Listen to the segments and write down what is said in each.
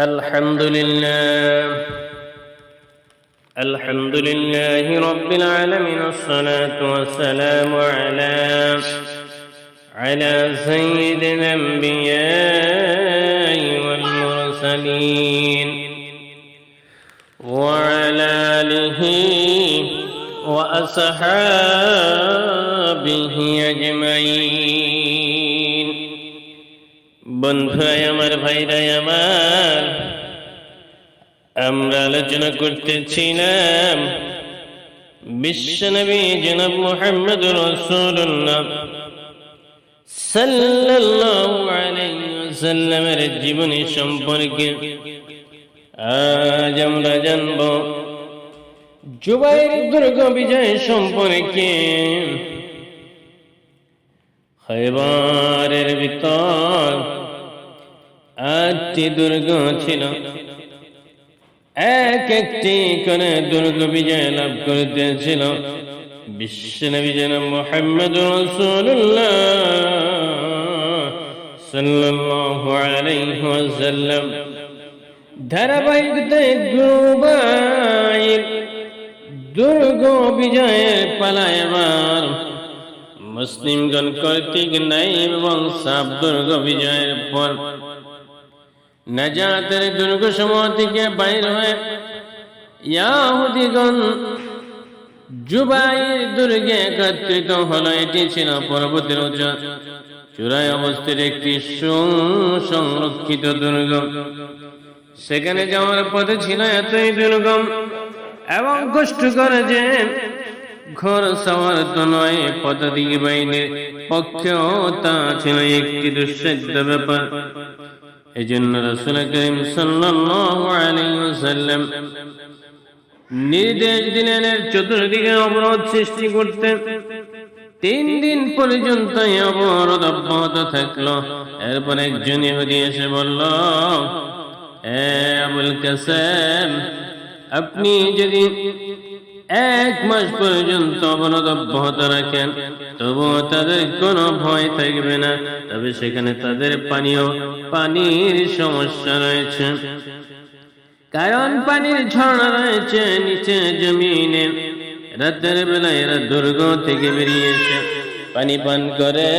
الحمد لله. الحمد لله رب العالمين. الصلاة والسلام على على سيد الأنبياء والمرسلين. وعلى آله وأصحابه أجمعين. বন্ধুরাই আমার ভাইরাই আমার, আমরা আলোচনা করতেছিলাম বিশ্বনবী জনাব মোহাম্মদ রসুল্লাহ সাল্লাল্লাহু আলাইহি ওয়াসাল্লামের জীবনী সম্পর্কে। আজ আমরা জানব জুবাইর দুর্গ বিজয় সম্পর্কে। খৈবারের ভিতর আটটি দুর্গ ছিল। এক একটি করে দুর্গ বিজয় লাভ করিতেছিল। বিশ্বনবী যেন মোহাম্মদ রসুল্লাহ ধারাবাহিকতায় দুর্গ বিজয়ের পালায় এবার মুসলিমগণ কর্তৃক নাই এবং সাব দুর্গ বিজয়ের পর নাজাতের দুর্গ সমূহ থেকে বাইর হয়ে ইয়াহুদিগণ জুবাইর দুর্গে একত্রিত হলো। এটি ছিল পর্বতের উচ্চ চূড়ায় অবস্থিত একটি সুসংরক্ষিত দুর্গ। সেখানে যাওয়ার পথে ছিল এতই দুর্গম এবং কষ্ট করে যে ঘর সওয়ার তো নয় পদাতিক বাহিনীর পক্ষেও তা ছিল একটি দুঃসাধ্য ব্যাপার। এই জন্য রসুল করিম সাল্লাম নির্দেশ দিলেন চতুর্দিকে অবরোধ সৃষ্টি করতে। তিন দিন পর্যন্ত অবরোধ অব্যাহত থাকল। এরপর একজন ইহুদি এসে বলল, এ আবুল কাসেম, আপনি যদি এক মাস পর্যন্ত অবরোধ অব্যাহত রাখেন, তবুও তাদের কোনো ভয় থাকবে না। তবে সেখানে তাদের পানীয়, পানির সমস্যা রয়েছে। কারণ পানির ঝর্ণা রয়েছে নিচে জমিনে। রাতের বেলায় এরা দুর্গ থেকে বেরিয়েছে পানি পান করে।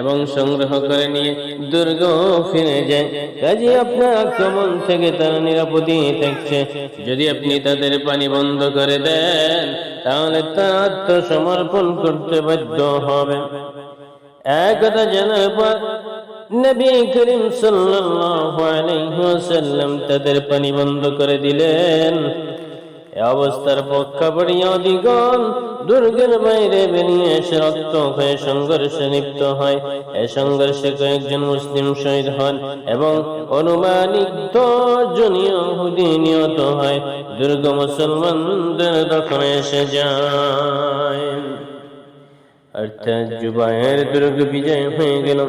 এবং সংগ্রহ করে নিয়ে দুর্গ ফিরে যায়। কাজে আপনার আক্রমণ থেকে তারা নিরাপদই থাকছে। যদি আপনি তাদের পানি বন্ধ করে দেন, তাহলে তারা আত্মসমর্পণ করতে বাধ্য হবে। একথা জানার পর, নবী করিম ওয়াসাল্লাম তাদের পানি বন্ধ করে দিলেন। অবস্থার পক্ষাপড়িয়া দ্বিগণ দুর্গের বাইরে বেরিয়ে এসে রক্ত হয়ে সংঘর্ষে লিপ্ত হয়। এ সংঘর্ষে কয়েকজন মুসলিম শহীদ হন এবং অনুমানিক দশজন ইহুদি নিহত হয়। দুর্গ মুসলমানদের দখলে এসে যায়। অর্থাৎ জুবাইয়ের দুর্গ বিজয় হয়ে গেল।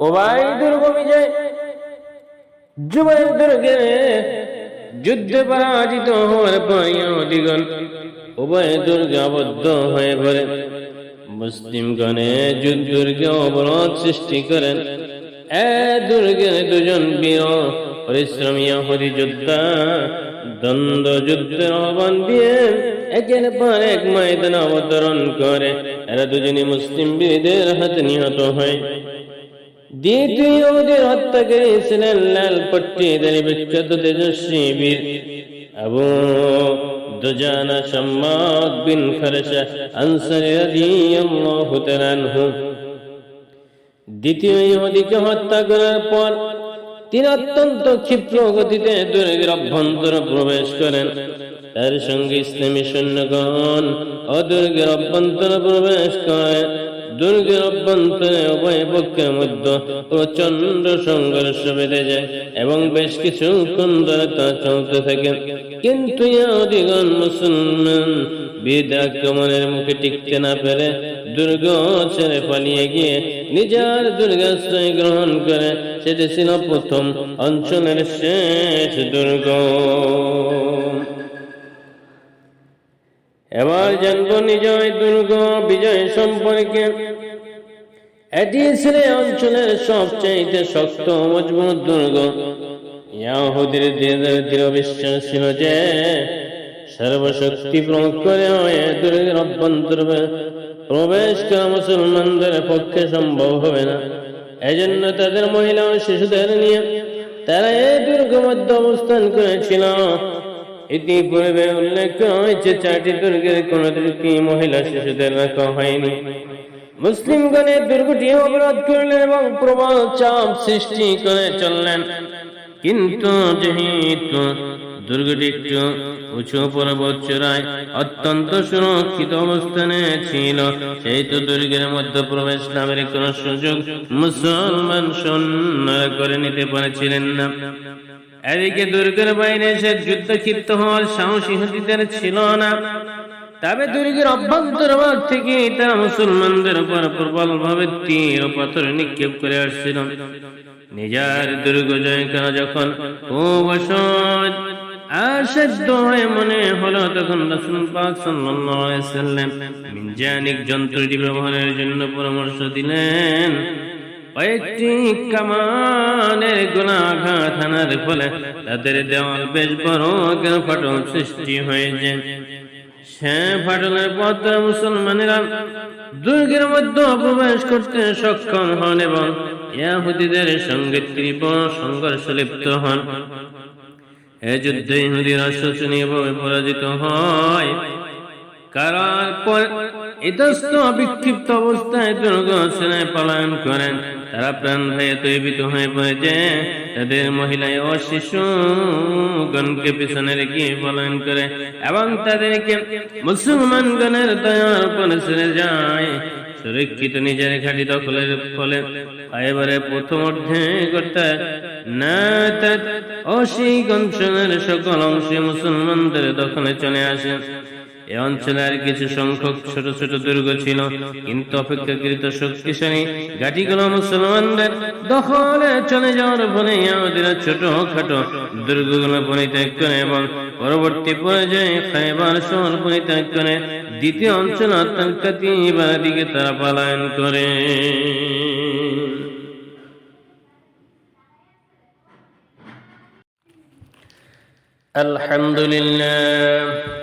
ওবাই দুর্গ বিজয়। জুবাইয়ের দুর্গে যুদ্ধে পরাজিত হওয়ার পর ইহুদিগণ উভয় দুর্গে আবদ্ধ হয়ে পড়ে। মুসলিমগণে দুর্গে অবরোধ সৃষ্টি করেন। এ দুর্গের দুজন বীর, পরিশ্রমী হরি যোদ্ধা, দ্বন্দ্ব যুদ্ধের আহ্বান দিয়ে একের পর এক ময়দান অবতরণ করে। এরা দুজনে মুসলিম বীরদের হাতে নিহত হয়। দ্বিতীয় ওদের হত্যা লাল বিখ্যাত তেজস্বী বীর। আবু দুজানা বিন আনসারি রাদিয়াল্লাহু তাআলা আনহু। দ্বিতীয় ইহুদিকে হত্যা করার পর তিনি অত্যন্ত ক্ষিপ্র গতিতে দুর্গের অভ্যন্তরে প্রবেশ করেন। তার সঙ্গে ইসলামী সৈন্যগণ অদুর্গের অভ্যন্তরে প্রবেশ করেন দুর্গের অভ্যন্তরে উভয় পক্ষের মধ্যে প্রচণ্ড সংঘর্ষ বেড়ে যায় এবং বেশ কিছুক্ষণ ধরে তা চলতে থাকে। কিন্তু ইহুদিগণ মুসলমান বীর আক্রমণের মুখে টিকতে না পেরে দুর্গ ছেড়ে পালিয়ে গিয়ে নিজের দুর্গাশ্রয় গ্রহণ করে। সেটি ছিল প্রথম অঞ্চলের শেষ দুর্গ। এবার জানব নিজয় দুর্গ বিজয় সম্পর্কে। এটি ছিল অঞ্চলের সবচেয়ে শক্ত মজবুত দুর্গ। ইয়াহুদের দৃঢ় বিশ্বাস ছিল যে সর্বশক্তি প্রয়োগ করে দুর্গের অভ্যন্তর প্রবেশ করা মুসলমানদের পক্ষে সম্ভব হবে না। এজন্য তাদের মহিলা ও শিশুদের নিয়ে তারা এই দুর্গ মধ্যে অবস্থান করেছিল। ইতিপূর্বে উল্লেখ হয়েছে, চারটি দুর্গের কোন দুর্গটি মহিলা শিশুদের রাখা হয়নি। মুসলিমগণের দুর্গটি অবরোধ করলেন এবং প্রবল চাপ সৃষ্টি করে চললেন। কিন্তু যেহেতু দুর্গটি একটু উঁচু পর্বত চূড়ায় অত্যন্ত সুরক্ষিত অবস্থানে ছিল সেই তো দুর্গের মধ্যে প্রবেশ নামের কোন সুযোগ মুসলমান সৈন্যরা করে নিতে পারছিলেন না। এদিকে দুর্গের বাইরে এসে যুদ্ধ ক্ষিপ্ত হওয়ার সাহসী হতিদের ছিল না, তবে দুর্গের অভ্যন্তর থেকে তারা মুসলমানদের উপর প্রবল ভাবে তীর ও পাথর নিক্ষেপ করে আসছিল। নিজের দুর্গ জয় যখন আর হয়ে মনে হলো তখন রাসূল পাক সাল্লাম যন্ত্রটি ব্যবহারের জন্য পরামর্শ দিলেন। কয়েকটি কামানের গোলাঘাত আনার ফলে তাদের দেওয়াল বেশ বড় ফাটল সৃষ্টি হয়েছে। সে ফাটলের পথ মুসলমানেরা দুর্গের মধ্যে প্রবেশ করতে সক্ষম হন এবং ইয়াহুদিদের সঙ্গে তীব্র সংঘর্ষ লিপ্ত হন। এ যুদ্ধে ইহুদিরা শোচনীয়ভাবে পরাজিত হয়। কারার পর ইতস্ত বিক্ষিপ্ত অবস্থায় দুর্গ সেনায় পলায়ন করেন। তারা প্রাণ ভয়ে তৈবিত হয়ে পড়েছে। তাদের মহিলায় ও শিশুগণকে পিছনে রেখে পলায়ন করে এবং তাদেরকে মুসলমান গণের দয়ার উপর ছেড়ে যায়। সুরক্ষিত নিজের ঘাটি দখলের ফলে এবারে প্রথম অর্ধে করতে না ও সেই সকল অংশে মুসলমানদের দখলে চলে আসে। এ অঞ্চলে আর কিছু সংখ্যক ছোট ছোট দুর্গ ছিল কিন্তু অপেক্ষাকৃত শক্তিশালী ঘাটিগুলো মুসলমানদের দখলে চলে যাওয়ার ফলে ইয়াহুদিরা ছোট খাটো দুর্গগুলো পরিত্যাগ করে এবং পরবর্তী পর্যায়ে খাইবার শহর পরিত্যাগ করে দ্বিতীয় অঞ্চল আত্মঘাতীবার দিকে তারা পালায়ন করে الحمد لله